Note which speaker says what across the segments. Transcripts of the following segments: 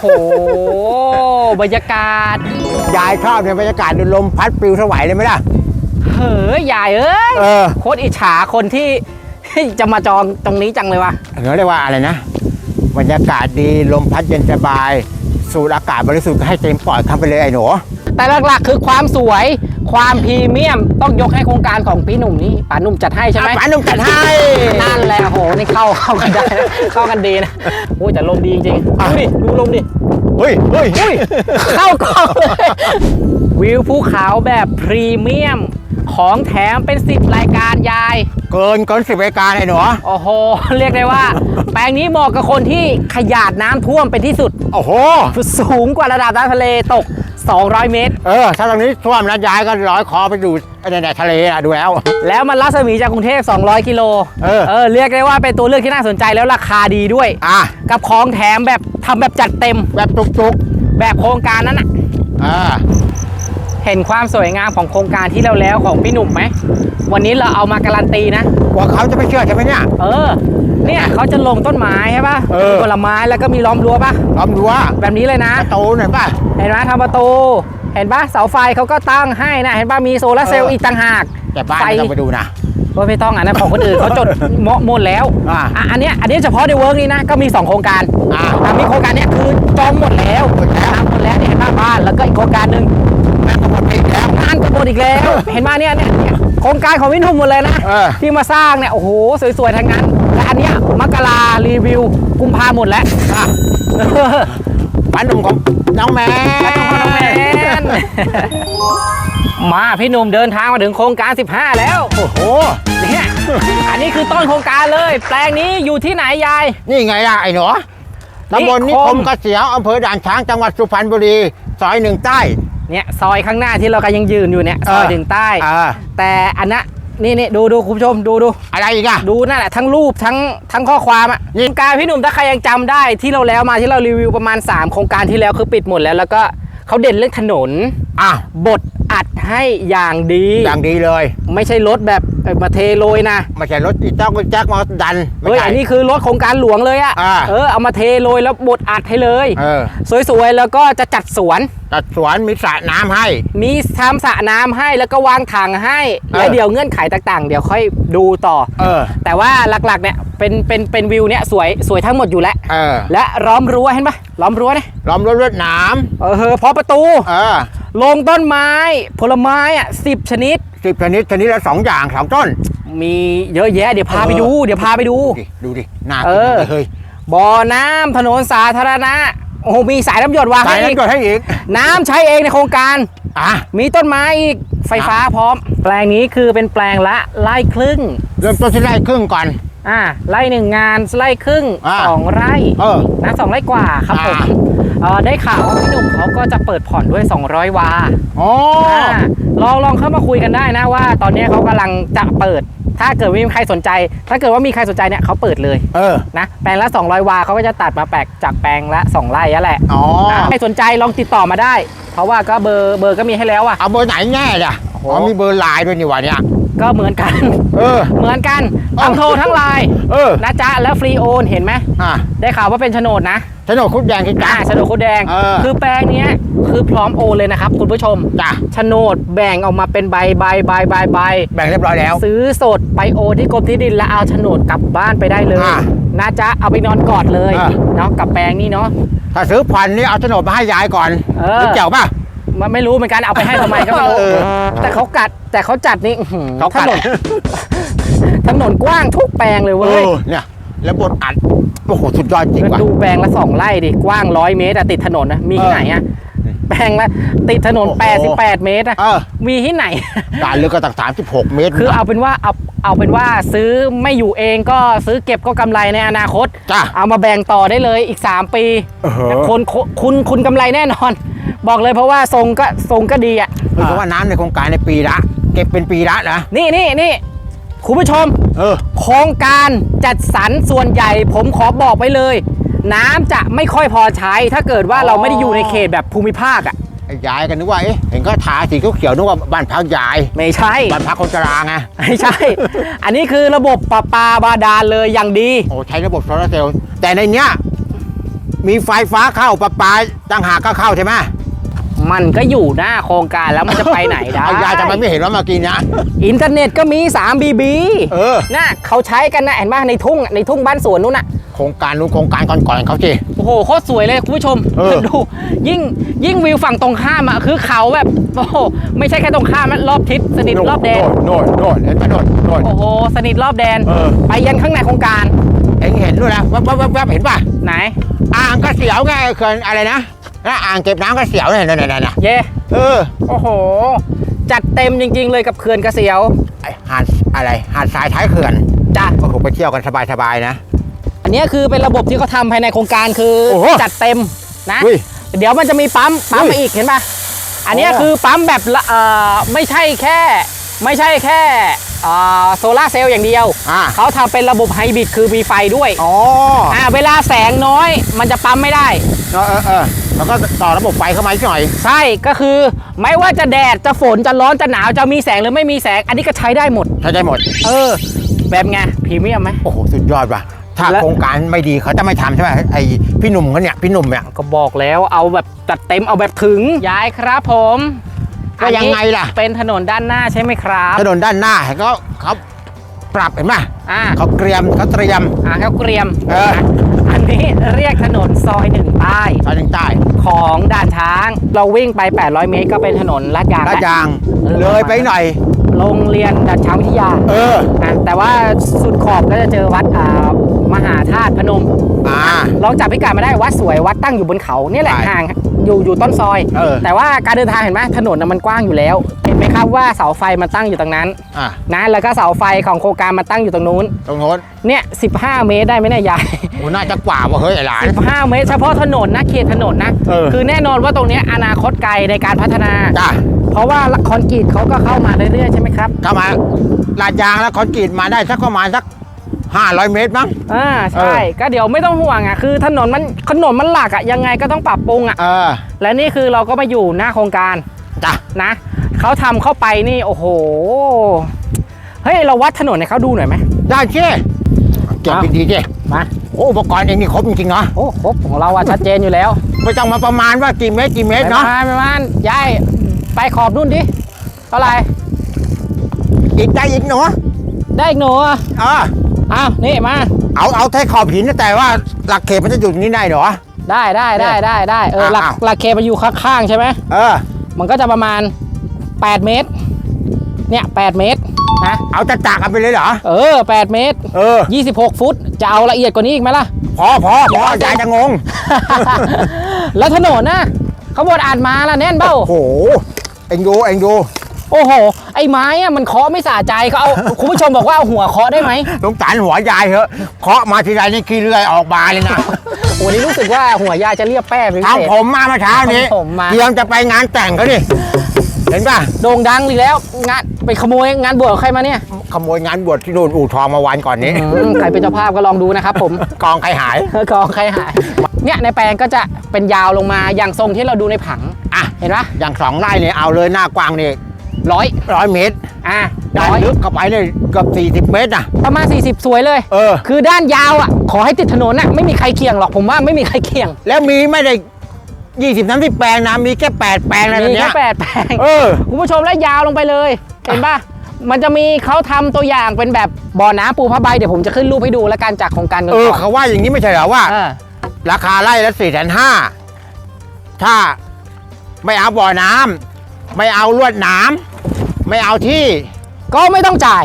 Speaker 1: โหบรรยากาศ
Speaker 2: ยายชอบในบรรยากาศดูลมพัดปลิวสวายเลยไหมล่ะ
Speaker 1: เฮ้ยยายเอ้ย
Speaker 2: เออ
Speaker 1: โคตรอิจฉาคนที่ จะมาจองตรงนี้จังเลยวะ
Speaker 2: เขาเรียกว่าอะไรนะ บรรยากาศดีลมพัดเย็นสบาย สูดอากาศบริสุทธิ์ให้เต็มปอดเข้าไปเลยไอ้หนู
Speaker 1: แต่หลักๆคือความสวย ความพรีเมียมต้องยกให้โครงการของพี่หนุ่มนี่ป๋าหนุ่มจัดให้ใช่ไหม
Speaker 2: อะป๋าหนุ่มจัดให้
Speaker 1: นั่นแหละโหนี่เข้าเข้ากันได้เข้ากันดีนะโอ้ยแต่ลมดีจริงๆ
Speaker 2: อะ
Speaker 1: ดูดิดูลมดิ
Speaker 2: เฮ้ยเฮ้ย
Speaker 1: อุ้ยเข้ากล้องเลยวิวภูเขาแบบพรีเมียมของแถมเป็นสิบรายการยาย
Speaker 2: เกินเกินสิบรายการไอ้หนู
Speaker 1: โอ้โห เรียกได้ว่า แปลงนี้เหมาะกับคนที่ขยาดน้ำท่วมเป็นที่สุด
Speaker 2: โอ้โห
Speaker 1: สูงกว่าระดับน้ำทะเลตก 200 เมตร
Speaker 2: เออ ถ้าตรงนี้ท่วมนะยายก็ร้อยคอไปดูไอ้ในทะเลอะดูแล้ว
Speaker 1: แล้วมันรัศมีจากกรุงเทพ 200 กิโล
Speaker 2: เออ
Speaker 1: เออ เรียกได้ว่าเป็นตัวเลือกที่น่าสนใจแล้วราคาดีด้วย
Speaker 2: อะ
Speaker 1: กับของแถมแบบทำแบบจัดเต็ม
Speaker 2: แบบจุก
Speaker 1: แบบโครงการนั้นอะ
Speaker 2: ๆอ่า
Speaker 1: เห็นความสวยงามของโครงการที่เราแล้วของพี่หนุ่มไหม วันนี้เราเอามาการันตีนะ
Speaker 2: กว่าเขาจะไม่เชื่อใช่ไหมเนี่ย
Speaker 1: เออ เนี่ยเขาจะลงต้นไม้ใช่ปะ
Speaker 2: เออ
Speaker 1: มีผลไม้แล้วก็มีล้อมรั้วปะ
Speaker 2: ลองดูว่า
Speaker 1: แบบนี้เลยนะ
Speaker 2: ประตูหน่อยป่ะ
Speaker 1: เห็นไหมทำประตู เห็นปะเสาไฟเขาก็ตั้งให้นะ เห็นปะมีโซลาร์เซลล์
Speaker 2: เอออี
Speaker 1: อีกต่างหาก
Speaker 2: แต่บ้าน
Speaker 1: ไฟ
Speaker 2: ไม่ต้องไปดูนะ
Speaker 1: โอ้ยไม่ต้องอะนะของคนอื่น เขาจดเหมาะหมดแล้ว
Speaker 2: อ่า
Speaker 1: อะอันเนี้ยอันนี้เฉพาะในเวิร์กนี้นะก็มี 2 โครงการ
Speaker 2: อ่า
Speaker 1: อะมีโครงการเนี้ยคือจองหมดแล้ว
Speaker 2: หมดแล้ว
Speaker 1: ทำหมดแล้วเนี่ยเห็นปะบ้านแล้วก็อีกโครงการหนึ่ง
Speaker 2: แม่งก็หมดไปอีกแล้ว
Speaker 1: งานก็หมดอีกแล้ว เห็นปะเนี่ยเนี่ยเนี่ย โครงการของวินทุมหมดเลยนะ
Speaker 2: เออ
Speaker 1: ที่มาสร้างเนี่ย โอ้โห สวยๆ ทั้งนั้น และอันเนี้ยมกรารีวิว กุมภาหมดแล้ว
Speaker 2: อะบ้านหนุ่มของน้องแม่
Speaker 1: น้องแมนมาพี่หนุ่มเดินทางมาถึงโครงการ 15 แล้ว
Speaker 2: โอ้โห
Speaker 1: เนี่ย อันนี้คือต้นโครงการเลย แปลงนี้อยู่ที่ไหนยาย
Speaker 2: นี่ไงล่ะไอ้หนูตำบลนิคมเกษียวอำเภอด่านช้างจังหวัดสุพรรณบุรี ซอยหนึ่งใต้
Speaker 1: เนี่ยซอยข้างหน้าที่เรากำลังยืนอยู่เนี่ยซอย
Speaker 2: เออ
Speaker 1: ถึงใต้
Speaker 2: อ่า
Speaker 1: แต่อันนั้นนี่นี่ดูดูคุณผู้ชมดูดู
Speaker 2: อะไรอีกอะ
Speaker 1: ดูนั่นแหละทั้งรูปทั้งทั้งข้อความอะ
Speaker 2: นี่
Speaker 1: โครงการพี่หนุ่มถ้าใครยังจำได้ที่เราแล้วมาที่เรารีวิวประมาณ 3 โครงการที่แล้วคือปิดหมดแล้วแล้วก็เขาเด่นเรื่องถนน
Speaker 2: อะ
Speaker 1: บท อัดให้อย่างดี
Speaker 2: อย่างดีเลย
Speaker 1: ไม่ใช่รถแบบเอ่อมาเทโรยนะ
Speaker 2: ไม่ใช่รถอีแจ๊กแจ๊กมาดันไม่
Speaker 1: เฮ้ย
Speaker 2: ใช่
Speaker 1: อันนี้คือรถโครงการหลวงเลยอะ
Speaker 2: อ่า
Speaker 1: เออเอามาเทโรยแล้วบดอัดให้เลย
Speaker 2: เออ
Speaker 1: สวยๆแล้วก็จะจัดสวน
Speaker 2: ตัดสวนมีสระน้ำให้
Speaker 1: มีทำสระน้ำให้แล้วก็วางถังให้
Speaker 2: เออ
Speaker 1: แล้วเดี๋ยวเงื่อนไขต่างๆ เดี๋ยวค่อยดูต่อ
Speaker 2: เออ
Speaker 1: แต่ว่าหลักๆเนี่ยเป็นเป็นเป็นวิวเนี่ยสวยสวยทั้งหมดอยู่แล้ว
Speaker 2: เออ
Speaker 1: และล้อมรั้วเห็นปะล้อมรั้วเนี่ย
Speaker 2: ล้อมรถรวดหน้
Speaker 1: เออเฮอเพราะประตูำ
Speaker 2: เออ
Speaker 1: ลงต้นไม้ผลไม้อะสิบชนิด
Speaker 2: สิบชนิดชนิดละสองอย่างสองต้น
Speaker 1: มีเยอะแยะเดี๋ยวพาไปดู เดี๋ยวพาไปดู
Speaker 2: ดูดิดูดิน่า
Speaker 1: เอ
Speaker 2: กิน
Speaker 1: อ
Speaker 2: เลยเฮ้ย
Speaker 1: บ่อน้ำถนนสาธารณะโอ้โหมีสายน้ำหยดวาง
Speaker 2: ใส่
Speaker 1: ให้
Speaker 2: นั้น
Speaker 1: อีก
Speaker 2: ก็ให้อีก
Speaker 1: น้ำใช้เองในโครงการ
Speaker 2: อะ
Speaker 1: มีต้นไม้อีกไฟฟ้าพร้อม แปลงนี้คือเป็นแปลงละไร่ครึ่ง
Speaker 2: เริ่มต้นที่ไร่ครึ่งก่อน
Speaker 1: อ่าไร่หนึ่งงานไร่ครึ่ง
Speaker 2: อ่า
Speaker 1: สองไร่
Speaker 2: เออ
Speaker 1: นะสองไร่กว่าครับผม
Speaker 2: อ่า
Speaker 1: เออได้ข่าวว่าพี่หนุ่มเขาก็จะเปิดผ่อนด้วย 200 วา
Speaker 2: อ๋อ
Speaker 1: อ่าลองลองเข้ามาคุยกันได้นะว่า ตอนนี้เขากำลังจะเปิด ถ้าเกิดไม่มีใครสนใจ ถ้าเกิดว่ามีใครสนใจเนี่ยเขาเปิดเลย
Speaker 2: เออ
Speaker 1: นะแปลงละ 200 วาเขาก็จะตัดมาแปลกจากแปลงละ2ไร่นั่นแหละ
Speaker 2: อ๋อ
Speaker 1: นะใครสนใจลองติดต่อมาได้ เพราะว่าก็เบอร์เบอร์ก็มีให้แล้วอะ
Speaker 2: เอาเบอร์ไหนแน่จ้ะ
Speaker 1: โอ้โห
Speaker 2: อ๋อมีเบอร์ไลน์ด้วยนี่หว่าเนี่ย
Speaker 1: ก็เหมือนกัน
Speaker 2: เออ
Speaker 1: เหมือนกัน
Speaker 2: อ้าว
Speaker 1: ทั้งโทรทั้งไลน์
Speaker 2: เออ
Speaker 1: นะจ๊ะแล้วฟรีโอนเห็นไหม
Speaker 2: อะ
Speaker 1: ได้ข่าวว่าเป็นโฉนดนะ
Speaker 2: โฉนดคุดแดงที่จ้า
Speaker 1: อ่าโฉนดโคดแดง
Speaker 2: เออ
Speaker 1: คือแปลงเนี้ยคือพร้อมโอนเลยนะครับคุณผู้ชม
Speaker 2: จ้ะ
Speaker 1: โฉนดแบ่งออกมาเป็นใบใบใบใบใบ
Speaker 2: แบ่งเรียบร้อยแล้ว
Speaker 1: ซื้อสดไปโอนที่กรมที่ดินแล้วเอาโฉนดกลับบ้านไปได้เลย
Speaker 2: อ่า
Speaker 1: นะจ๊ะเอาไปนอนกอดเลย
Speaker 2: อ่า
Speaker 1: เนาะกับแปลงนี้เนาะ
Speaker 2: ถ้าซื้อผ่อนนี่เอาโฉนดมาให้ยายก่อน
Speaker 1: เออ
Speaker 2: รู้เจ้าป่ะ
Speaker 1: มันไม่รู้เหมือนกันเอาไปให้ทำไมก็ไม่รู้
Speaker 2: เออ
Speaker 1: แต่เขากัดแต่เขาจัดนี่อื้อหือ
Speaker 2: เขา
Speaker 1: ถ
Speaker 2: กัด
Speaker 1: นนถนนกว้างทุกแปลงเลย
Speaker 2: เอ
Speaker 1: เว้ย
Speaker 2: อเนี่ย แล้วบทอัดโอ้โหสุดยอดจริงว่ะ
Speaker 1: ดูแปลงละสองไร่ดิกว้างร้อยเมตรอะติดถนนนะมีที่ไหนอะแปลงละติดถนน
Speaker 2: โอ้โห
Speaker 1: 88เมตรอะ
Speaker 2: เออ
Speaker 1: มีที่ไหน
Speaker 2: ด่านลึกก็ตั้งสามสิบหกเมตร
Speaker 1: คือเอาเป็นว่าเอาเอาเป็นว่าซื้อไม่อยู่เองก็ซื้อเก็บก็กำไรในอนาคต
Speaker 2: จ้ะ
Speaker 1: เอามาแบ่งต่อได้เลยอีก 3 ปี
Speaker 2: เออ
Speaker 1: คนคนคุณคุณกำไรแน่นอน บอกเลยเพราะว่าทรงก็ทรงก็ดีอะ
Speaker 2: คือเพราะว่าน้ำในโครงการในปีละเก็บเป็นปีละนะ
Speaker 1: นี่นี่นี่คุณผู้ชม
Speaker 2: เออ
Speaker 1: โครงการจัดสรรส่วนใหญ่ ผมขอบอกไว้เลย น้ำจะไม่ค่อยพอใช้ ถ้าเกิดว่า
Speaker 2: อ๋อ
Speaker 1: เราไม่ได้อยู่ในเขตแบบภูมิภาคอะ
Speaker 2: ไอ้ยายกันนึกว่าเอ๊ะเห็นก็ทาสีเขียวๆนึกว่าบ้านพักยาย
Speaker 1: ไม่ใช่
Speaker 2: บ้านพักคนชราไง
Speaker 1: ไม่ใช่ อันนี้คือระบบประปาบาดาลเลยอย่างดี
Speaker 2: โอ้ใช้ระบบโซลาร์เซลล์แต่ในเนี้ย มีไฟฟ้าเข้าประปาต่างหากก็เข้าใช่ไหม
Speaker 1: มันก็อยู่หน้าโครงการแล้วมันจะไปไหนได้
Speaker 2: เอายายทำไมไม่เห็นว่าเมื่อกี้เนะ
Speaker 1: อินเทอร์เน็ตก็มี 3 BB
Speaker 2: เออ
Speaker 1: น่ะเขาใช้กันนะเห็นป่ะในทุ่งในทุ่งบ้านสวนนู้นน่ะ
Speaker 2: โครงการนู้นโครงการก่อนๆเขาสิ
Speaker 1: โอ้โหโคตรสวยเลยคุณผู้ชม
Speaker 2: เออ
Speaker 1: ดูยิ่งยิ่งวิวฝั่งตรงข้ามอะคือเขาแบบโอ้โหไม่ใช่แค่ตรงข้ามนะรอบทิศสนิทรอบแดน
Speaker 2: โน่นโน่นโน่นเห็นไหมโน่นโน่น
Speaker 1: โอ้โหสนิทรอบแดน
Speaker 2: เออ
Speaker 1: ไปยันข้างในโครงการ
Speaker 2: เอ็งเห็นด้วยนะแว๊บแว๊บแว๊บแว๊บเห็นป่ะ
Speaker 1: ไหน
Speaker 2: อ่างก็เสียวไงเขื่อนอะไรนะนะอ่างเก็บน้ำก็เสียวเนี่ยนั่นๆๆ
Speaker 1: เย่
Speaker 2: ๆเออ
Speaker 1: โอ้โห จัดเต็มจริง ๆ เลยกับเขื่อนกระเสียว
Speaker 2: ไอ้หาดอะไรหาดทรายท้ายเขื่อน
Speaker 1: จ้ะ
Speaker 2: ก็คงไปเที่ยวกันสบายๆนะ
Speaker 1: อันนี้คือเป็นระบบที่เขาทำภายในโครงการคือ
Speaker 2: โอ้โห
Speaker 1: จัดเต็มนะ
Speaker 2: อุ้ย
Speaker 1: เดี๋ยวมันจะมีปั๊มปั๊ม
Speaker 2: อุ้ย
Speaker 1: มาอีกเห็นป่ะอันนี้
Speaker 2: โอ้
Speaker 1: คือปั๊มแบบละเอ่อไม่ใช่แค่ ไม่ใช่แค่โซลาร์เซลล์อย่างเดียว
Speaker 2: อ่า
Speaker 1: เขาทำเป็นระบบไฮบริดคือมีไฟด้วย
Speaker 2: อ๋อ
Speaker 1: อ่าเวลาแสงน้อยมันจะปั๊มไม่ได้
Speaker 2: เออเออเออแล้วก็ต่อระบบไฟเข้ามาอีกหน่อย
Speaker 1: ใช่ก็คือไม่ว่าจะแดดจะฝนจะร้อนจะหนาวจะมีแสงหรือไม่มีแสง อันนี้ก็ใช้ได้หมด
Speaker 2: ใช้ได้หมด
Speaker 1: เออ แบบไงพรีเมียมไหม
Speaker 2: โอ้โหสุดยอดว่ะถ้า
Speaker 1: และ
Speaker 2: โครงการไม่ดีเขาจะไม่ทำใช่ไหมไอ้พี่หนุ่มเขาเนี่ยพี่หนุ่มเนี่ย
Speaker 1: ก็บอกแล้วเอาแบบจัดเต็มเอาแบบถึงย้ายครับผม
Speaker 2: ก็ยังไงล่ะ
Speaker 1: อันนี้เป็นถนนด้านหน้าใช่ไหมครับ
Speaker 2: ถนนด้านหน้าเขาเขาปรับเห็นไหม
Speaker 1: อ่า
Speaker 2: เขาเตรียมเขาเตรียม
Speaker 1: อ่าเขาเกรียม
Speaker 2: เออ
Speaker 1: อันนี้เรียกถนนซอยหนึ่งใต้
Speaker 2: ตอนทางใต้
Speaker 1: ของด่านช้าง เราวิ่งไป 800 เมตรก็เป็นถนนลาดยาง
Speaker 2: ลาด
Speaker 1: แล้ว
Speaker 2: ยาง
Speaker 1: เออ
Speaker 2: เลยไปหน่อย
Speaker 1: โรงเรียนด่านช้างวิทยา
Speaker 2: เออ
Speaker 1: อะแต่ว่าสุดขอบก็จะเจอวัดอ่ามหาธาตุพนม
Speaker 2: อ่า
Speaker 1: ลองจับพิกัดมาได้วัดสวยวัดตั้งอยู่บนเขาเนี่ยแหละ
Speaker 2: ใช่
Speaker 1: ห่าง อยู่อยู่ต้นซอย
Speaker 2: เออ
Speaker 1: แต่ว่าการเดินทางเห็นไหมถนนน่ะมันกว้างอยู่แล้ว เห็นไหมครับว่าเสาไฟมันตั้งอยู่ตรงนั้น
Speaker 2: อ่า
Speaker 1: นะแล้วก็เสาไฟของโครงการมันตั้งอยู่ตรงนู้น
Speaker 2: ตรงโน้น
Speaker 1: เนี่ย15 เมตรได้ไหมเนี่ยยาย
Speaker 2: โอ้น่าจะกว่าว่ะเฮ้ยไอ้หลาน
Speaker 1: 15 เมตรเฉพาะถนนนะเขตถนนนะ
Speaker 2: เออ
Speaker 1: คือแน่นอนว่าตรงเนี้ยอนาคตไกลในการพัฒนา
Speaker 2: จ้า
Speaker 1: เพราะว่าคอนกรีตเขาก็เข้ามาเรื่อยๆใช่ไหมครับ
Speaker 2: เข้ามาลาดยางแล้วคอนกรีตมาได้สักประมาณสัก 500 เมตรมั้ง
Speaker 1: อ่าใช่
Speaker 2: เออ
Speaker 1: ก็เดี๋ยวไม่ต้องห่วงอะคือถนนมันถนนมันหลักอะยังไงก็ต้องปรับปรุงอะ
Speaker 2: เออ
Speaker 1: และนี่คือเราก็มาอยู่หน้าโครงการ
Speaker 2: จ้ะ
Speaker 1: นะเขาทำเข้าไปนี่โอ้โหเฮ้ยเราวัดถนนให้เขาดูหน่อยไหม
Speaker 2: ได้เช่เก็บ
Speaker 1: เอา
Speaker 2: ดีๆเช่
Speaker 1: มา
Speaker 2: โอ้อุปกรณ์เองนี่ครบจริงๆเนาะ
Speaker 1: โอ้ครบของเราอะชัดเจนอยู่แล้ว
Speaker 2: ไม่ต้องมาประมาณว่ากี่เมตรกี่เมตร
Speaker 1: ไป
Speaker 2: เนาะ
Speaker 1: มาไปมายายไปขอบนู่นดิเท่าไหร่
Speaker 2: อีกได้อีกหนู
Speaker 1: ได้อีกหนูอะ
Speaker 2: เออ
Speaker 1: อ้าว นี่มา
Speaker 2: เอาเอาแค่ขอบหินนะแต่ว่าหลักเขตมันจะอยู่ตรงนี้ได้เหรอ
Speaker 1: ได้ได้ได้ได้ได้เออหลัก
Speaker 2: อ้าว
Speaker 1: หลักเคมันอยู่ข้างๆใช่ไหม
Speaker 2: เออ
Speaker 1: มันก็จะประมาณ 8 เมตร เนี่ย8เมตรนะ
Speaker 2: เอาจะจากกันไปเลยเหรอ
Speaker 1: เออ 8 เมตร
Speaker 2: เออ
Speaker 1: 26 ฟุต จะเอาละเอียดกว่านี้อีกไหมล่ะ
Speaker 2: พอพอพอยายจะงง
Speaker 1: แล้วถนนนะเขาบอกอ่านมาละแน่นเบ้า
Speaker 2: โอ้โห เอ็งดูเอ็งดู
Speaker 1: โอ้โห ไอ้ไม้อะมันเคาะไม่สะใจเขาเอาคุณผู้ชมบอกว่าเอาหัวเคาะได้ไหม
Speaker 2: สงสารหัวยายเหอะเคาะมาทีไรนี่ขี้เลื่อยออกมาเลยนะ
Speaker 1: วันนี้รู้สึกว่าหัวยายจะเรียบแป้เป็นพิเศษ
Speaker 2: ทำผมมาเมื่อเช้านี้
Speaker 1: ทำผมมา
Speaker 2: เตรียมจะไปงานแต่งเขาดิเห็นป่ะ
Speaker 1: โด่งดังอีกแล้วงานไปขโมยงานบวชของใครมาเนี่ย
Speaker 2: ขโมยงานบวชที่นู่นอู่ทองมาวันก่อนนี้
Speaker 1: อืมใครเป็นเจ้าภาพก็ลองดูนะครับผม
Speaker 2: กองใครหาย
Speaker 1: กองใครหายเนี่ยในแปลงก็จะเป็นยาวลงมาอย่างทรงที่เราดูในผัง
Speaker 2: อะ
Speaker 1: เห็นปะ
Speaker 2: อย่างสองไร่เนี่ยเอาเลยหน้ากว้างนี่
Speaker 1: ร้อย
Speaker 2: ร้อยเมตร
Speaker 1: อะ
Speaker 2: ด้าน
Speaker 1: ร้อย
Speaker 2: ลึกเข้าไปเนี่ยเกือบ40เมตรนะ
Speaker 1: ประมาณ 40 สวยเลย
Speaker 2: เออ
Speaker 1: คือด้านยาวอะ ขอให้ติดถนนน่ะไม่มีใครเคียงหรอกผมว่าไม่มีใครเคียง
Speaker 2: แล้วมีไม่ได้ยี่สิบน้ำที่แปลงนะมีแค่แปดแปลงอะไรแบบ
Speaker 1: มี
Speaker 2: เนี้
Speaker 1: แค่
Speaker 2: ย
Speaker 1: แปดแปลง
Speaker 2: เออ
Speaker 1: คุณผู้ชมแล้วยาวลงไปเลย เห็นปะมันจะมีเขาทำตัวอย่างเป็นแบบบ่อน้ำปูผ้าใบเดี๋ยวผมจะขึ้นรูปให้ดูแล้วกันจากโครงการกัน
Speaker 2: เออ
Speaker 1: ก่อน
Speaker 2: เขาว่าอย่างนี้ไม่ใช่เหรอว่า
Speaker 1: เออ
Speaker 2: ราคาไร่ละสี่แสนห้าถ้าไม่เอาบ่อน้ำไม่เอาลวดหน้ำ ไม่เอาที่
Speaker 1: ก็ไม่ต้องจ่าย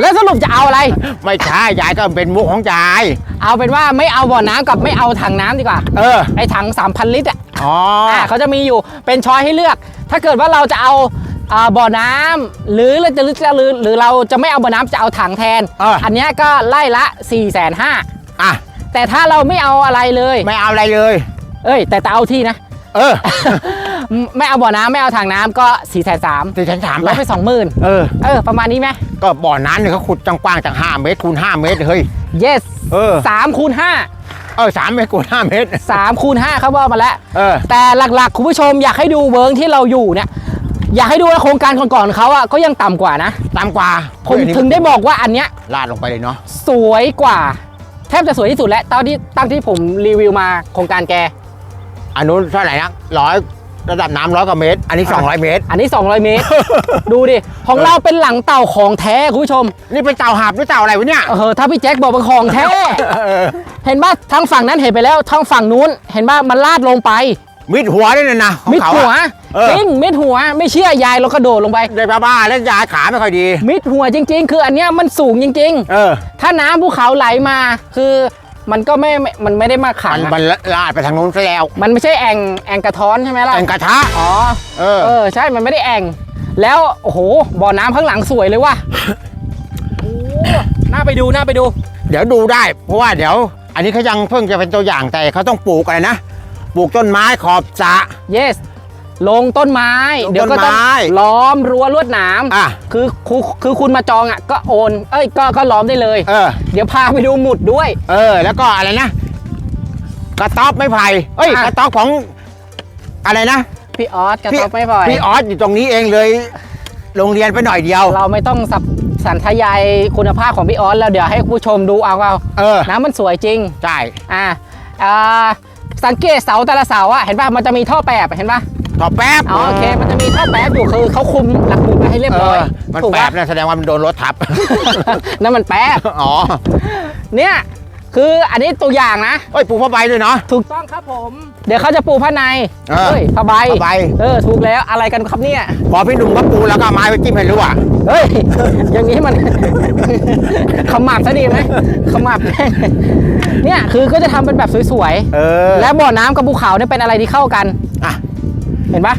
Speaker 1: แล้วสรุปจะเอาอะไร
Speaker 2: ไม่ใช่ยายก็เป็นมุกของยาย
Speaker 1: เอาเป็นว่าไม่เอาบ่อน้ำกับไม่เอาถังน้ำดีกว่า
Speaker 2: เออ
Speaker 1: ไอ้ถัง 3,000 ลิตรอะ
Speaker 2: อ๋อ
Speaker 1: อ่าเขาจะมีอยู่เป็นช้อยให้เลือก ถ้าเกิดว่าเราจะเอาอ่าบ่อน้ำหรือเราจะหรือหรือหรือเราจะไม่เอาบ่อน้ำจะเอาถังแทน
Speaker 2: เอออั
Speaker 1: นเนี้ยก็ไล่ละ4ี่แสนห้า
Speaker 2: อะ
Speaker 1: แต่ถ้าเราไม่เอาอะไรเลย
Speaker 2: ไม่เอาอะไรเลย
Speaker 1: เอ้ย แต่แต่เอาที่นะ
Speaker 2: เออ
Speaker 1: ไม่เอาบ่อน้ำไม่เอาถังน้ำก็4ี่แสนสาม
Speaker 2: สี่แสนสาม
Speaker 1: ลดไปสองหมื่น
Speaker 2: เออ
Speaker 1: เออ ประมาณนี้ไหม
Speaker 2: ก็บ่อน้ำเนี่ยเขาขุดจังกว้างจากห้าเมตรคูณห้าเมตรเฮ้ย
Speaker 1: yes
Speaker 2: เออ
Speaker 1: สามคูณห้า
Speaker 2: เออสามเมตรคูณห้าเมตร
Speaker 1: สามคูณห้าเขาบอกมาแล้ว
Speaker 2: เออ
Speaker 1: แต่หลักๆ คุณผู้ชมอยากให้ดูเวิร์กที่เราอยู่เนี่ย อยากให้ดูว่าโครงการก่อนๆเขาอะก็ยังต่ำกว่านะ
Speaker 2: ต่ำกว่า
Speaker 1: ผม
Speaker 2: เฮ้ยอันนี้
Speaker 1: ถึงได้บอกว่าอันเนี้ย
Speaker 2: ลาดลงไปเลยเนาะ
Speaker 1: สวยกว่า แทบจะสวยที่สุดแล้วตอนที่ตั้งที่ผมรีวิวมาโครงการแก
Speaker 2: อันนู้นเท่าไหร่นะร้อย ระดับน้ำร้อยกว่าเมตร อันนี้ 200 เมตร
Speaker 1: อันนี้ 200 เมตร ดูดิ ของเราเป็นหลังเต่าของแท้คุณผู้ชม
Speaker 2: นี่เป็นเต่าหาบหรือเต่าอะไรวะเนี่ย
Speaker 1: เออ ถ้าพี่แจ็คบอกเป็นของแท้
Speaker 2: เออ
Speaker 1: เห็นป่ะทางฝั่งนั้นเห็นไปแล้ว ทางฝั่งนู้น เห็นป่ะมันลาดลงไป
Speaker 2: มิดหัวด้วยนะนะของ
Speaker 1: มิด
Speaker 2: เขา
Speaker 1: หัว
Speaker 2: อะเออ
Speaker 1: จริงมิดหัว ไม่เชื่อยายเรากระโดดลงไป
Speaker 2: ได้บ้าๆแล้วยายขาไม่ค่อยดี
Speaker 1: มิดหัวจริง ๆ คืออันเนี้ยมันสูงจริง
Speaker 2: เออ
Speaker 1: ๆถ้าน้ำภูเขาไหลมาคือ มันก็ไม่ไม่มันไม่ได้มาขั
Speaker 2: มั
Speaker 1: ง
Speaker 2: น
Speaker 1: อะ
Speaker 2: มันลาดไปทางนู้นซะแล้ว
Speaker 1: มันไม่ใช่แอ่งแอ่งกระท้อนใช่ไหมล่ะ
Speaker 2: แองกระทะ
Speaker 1: อ๋อ
Speaker 2: เออ
Speaker 1: เออใช่ มันไม่ได้แอ่งแล้วโอ้โห บ่อน้ำข้างหลังสวยเลยว่ะ โอ้น่าไปดู น่าไปดู
Speaker 2: เดี๋ยวดูได้เพราะว่าเดี๋ยว อันนี้เขายังเพิ่งจะเป็นตัวอย่างแต่เขาต้องปลูกอะไรนะ ปลูกต้นไม้ขอบสระ
Speaker 1: yes ลงต้นไม้
Speaker 2: ลง
Speaker 1: เดี๋ยวก็ต้อง
Speaker 2: ต้นไม้
Speaker 1: ล้อมรั้วลวดหนาม
Speaker 2: อะ
Speaker 1: คือคือคือคุณมาจองอะก็โอน เอ้ยก็ก็ล้อมได้เลย
Speaker 2: เออ
Speaker 1: เดี๋ยวพาไปดูหมุดด้วย
Speaker 2: เออ แล้วก็อะไรนะกระต๊อบไม้ไผ่เอ้ย
Speaker 1: อะ
Speaker 2: กระต๊อบของอะไรนะ
Speaker 1: พี่ออสกระ
Speaker 2: พี่
Speaker 1: ต๊อบไม่ปล่อย
Speaker 2: พี่ออสอยู่ตรงนี้เองเลย โรงเรียนไปหน่อยเดียว
Speaker 1: เราไม่ต้องสับสันทยายคุณภาพของพี่ออสแล้วเดี๋ยวให้ผู้ชมดูเอาเอา
Speaker 2: เออ
Speaker 1: น้ำมันสวยจริง
Speaker 2: ใช่
Speaker 1: อ่าอ่าสังเกตเสาแต่ละเสาอะเห็นป่ะมันจะมีท่อแปบเห็นป่ะ
Speaker 2: ต่อแป๊บ
Speaker 1: อ๋อโอเค มันจะมีท่อแป๊บอยู่คือเขาคุมหลักหมุดไว้ให้เรียบ
Speaker 2: เอ
Speaker 1: ร้อย
Speaker 2: อมัน
Speaker 1: ถูก
Speaker 2: แป๊
Speaker 1: ป่ะ
Speaker 2: บนะแสดงว่ามันโดนรถทับ
Speaker 1: นั่นมันแป๊บ
Speaker 2: อ๋อ
Speaker 1: เนี่ยคืออันนี้ตัวอย่างนะ
Speaker 2: เอ้ยปลูกผ้าใบด้วยเนาะ
Speaker 1: ถูกต้องครับผม เดี๋ยวเขาจะปูผ้าใน
Speaker 2: เออ
Speaker 1: เฮ้ยผ้าใบ
Speaker 2: ผ้าใบ
Speaker 1: เออถูกแล้วอะไรกันครับเนี่ย
Speaker 2: พอพี่หนุ่มก็ปูแล้วก็เอาไม้ไปจิ้มให้รู้อะ
Speaker 1: เฮ้ย อย่างนี้มัน ขมับซะดีไหมขมับเนี่ยคือก็จะทำเป็นแบบสวย
Speaker 2: เออ
Speaker 1: ๆ และบ่อน้ำกับภูเขาเนี่ยเป็นอะไรที่เข้ากัน
Speaker 2: อะ
Speaker 1: เห็นปะ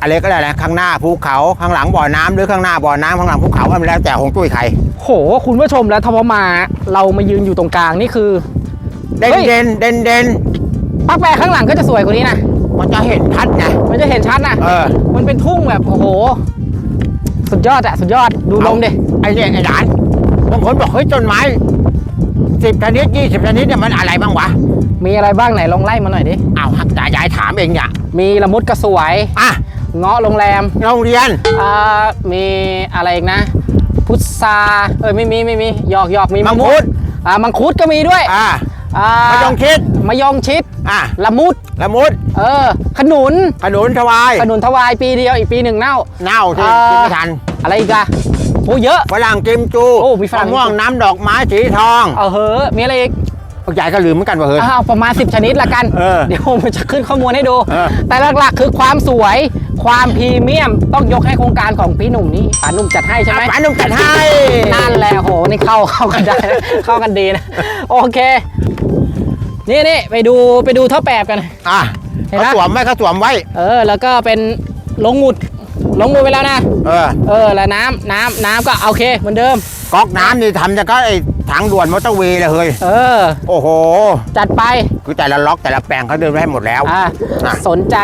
Speaker 2: อะไรก็ได้แหละข้างหน้าภูเขาข้างหลังบ่อน้ำหรือข้างหน้าบ่อน้ำข้างหลังภูเขามันแล้วแต่หงจุ้ยใคร
Speaker 1: โหคุณผู้ชมแล้วทพมาเรามายืนอยู่ตรงกลางนี่คือ
Speaker 2: เด่น
Speaker 1: เฮ้ย
Speaker 2: เด่นเด่นเด่น
Speaker 1: ปักแปรข้างหลังก็จะสวยกว่านี้นะ
Speaker 2: มันจะเห็นชัดไง
Speaker 1: มันจะเห็นชัดนะ
Speaker 2: เออ
Speaker 1: มันเป็นทุ่งแบบโอ้โห สุดยอดอะสุดยอดดูลมดิ
Speaker 2: ไอ้เนี่ยไอ้หลานบางคนบอกเฮ้ยต้นไม้สิบชนิดยี่สิบชนิดเนี่ยมันอะไรบ้างวะ
Speaker 1: มีอะไรบ้างไหนลองไล่มาหน่อยดิ
Speaker 2: อ้าวหักจ่ายายถามเองเนี่ย
Speaker 1: มีละมุดกระสวย
Speaker 2: อะ
Speaker 1: เงาะโรงแรม
Speaker 2: โรงเรียน
Speaker 1: อ่ามีอะไรอีกนะ พุทราเอ้ยไม่มีไม่มีหยอกหยอกมี
Speaker 2: มัง
Speaker 1: มุ
Speaker 2: คุด
Speaker 1: อ่ามังคุดก็มีด้วย
Speaker 2: อะ
Speaker 1: อ่ามะ
Speaker 2: ยงชิด
Speaker 1: มะยงชิด
Speaker 2: อะ
Speaker 1: ละมุด
Speaker 2: ละมุด
Speaker 1: เออ ขนุน
Speaker 2: ขนุนทวาย
Speaker 1: ขนุนทวายปีเดียวอีกปีหนึ่งเน่า
Speaker 2: เน่าที่
Speaker 1: เอ่อ
Speaker 2: กินไม่ทัน
Speaker 1: อะไรอีกอะโอ้เยอะ
Speaker 2: ฝรั่งกิมจู
Speaker 1: โอ้ มีฝรั่ง
Speaker 2: มะม่วงน้ำดอกไม้สีทอง
Speaker 1: เออเฮ้อมีอะไรอีก
Speaker 2: ยายก็ลืมเหมือนกันว่าเฮ้ย
Speaker 1: อ้าวประมาณ 10 ชนิดละกัน
Speaker 2: เออ
Speaker 1: เดี๋ยวผมจะขึ้นข้อมูลให้ดู
Speaker 2: เออ
Speaker 1: แต่หลักๆ คือความสวย ความพรีเมียม ต้องยกให้โครงการของพี่หนุ่มนี่ป๋าหนุ่มจัดให้ใช่ไหม
Speaker 2: อะป๋าหนุ่มจัดให้
Speaker 1: นั่นแหละโห นี่เข้าเข้ากันได้ เข้ากันดีนะ โอเค นี่นี่ไปดูไปดูท่อแปบกัน
Speaker 2: อะ
Speaker 1: เห็น
Speaker 2: เขา
Speaker 1: ปะ
Speaker 2: สวมไว้เขาสวมไว้
Speaker 1: เออ แล้วก็เป็นลงหมุดลงหมุดไปแล้วนะ
Speaker 2: เออ
Speaker 1: เออ แล้วน้ำน้ำน้ำก็โอเคเหมือนเดิม
Speaker 2: ก๊อกน้ำนี่ทำจะก็ไอ้ ทางด่วนมอเตอร์เวย์เลยเฮ้ย
Speaker 1: เออ
Speaker 2: โอ้โห
Speaker 1: จัดไป
Speaker 2: คือแต่ละล็อกแต่ละแปลงเขาเดินไว้ให้หมดแล้ว
Speaker 1: อะ
Speaker 2: อะ
Speaker 1: สนใจ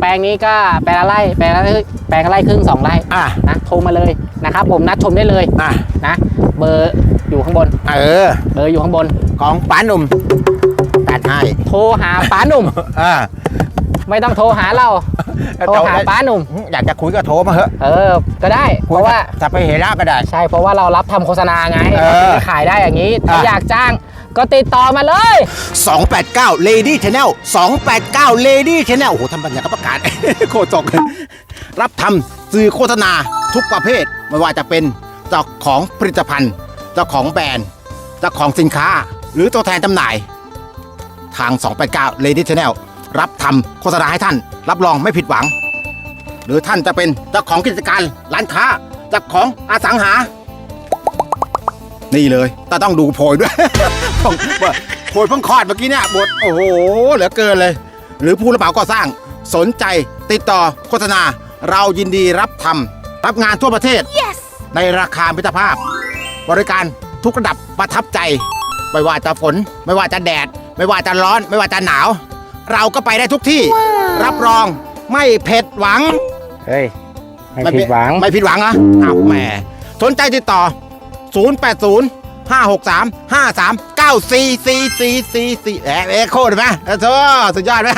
Speaker 1: แปลงนี้ก็แปลงละไร่แปลงละแปลงละไร่ครึ่งสองไร่
Speaker 2: อะ
Speaker 1: นะโทรมาเลยนะครับผมนัดชมได้เลย
Speaker 2: อะ
Speaker 1: นะ เบอร์อยู่ข้างบน
Speaker 2: เออ
Speaker 1: เบอร์อยู่ข้างบน
Speaker 2: ของป๋าหนุ่มตัดให้
Speaker 1: โทรหาป้าหนุ่ม
Speaker 2: อ่า
Speaker 1: ไม่ต้องโทรหาเรา โทรหาป้าหนุ่ม
Speaker 2: อยากจะคุยก็โทรมาเถอะ
Speaker 1: เออ ก็ได้ เพราะว่า
Speaker 2: จะไปเฮระก็ได้
Speaker 1: ใช่ เพราะว่าเรารับทำโฆษณาไง
Speaker 2: เออ
Speaker 1: เราจะขายได้อย่างนี้ ถ้า
Speaker 2: อะ
Speaker 1: อยากจ้างก็ติดต่อมาเลย
Speaker 2: 289 Lady Channel 289 Lady Channel โอ้โหทำบรรยากาศประกาศโคตรจกรับทำสื่อโฆษณาทุกประเภท ไม่ว่าจะเป็นเจ้าของผลิตภัณฑ์ เจ้าของแบรนด์ เจ้าของสินค้า หรือตัวแทนจำหน่าย ทาง 289 Lady Channel รับทำโฆษณาให้ท่าน รับรองไม่ผิดหวัง หรือท่านจะเป็นเจ้าของกิจการร้านค้าเจ้าของอสังหา นี่เลยแต่ต้องดูโพยด้วยต้องว่าโพยเพิ่งคลอดเมื่อกี้เนี่ยบทโอ้โหเหลือเกินเลย หรือผู้รับเหมาก่อสร้างสนใจติดต่อโฆษณา เรายินดีรับทำรับงานทั่วประเทศในราคามิตรภาพ บริการทุกระดับประทับใจ ไม่ว่าจะฝน ไม่ว่าจะแดด ไม่ว่าจะร้อน ไม่ว่าจะหนาว เราก็ไปได้ทุกที่ รับรองไม่เผ็ดหวัง
Speaker 1: เฮ้ย ไม่ผิดหวัง
Speaker 2: ไม่ผิดหวังเหรอะอ้าวแหมสนใจติดต่อ 080 563 53 94 44 44แหมเอ็กโคดไหมเออโธ่สุดยอดไหม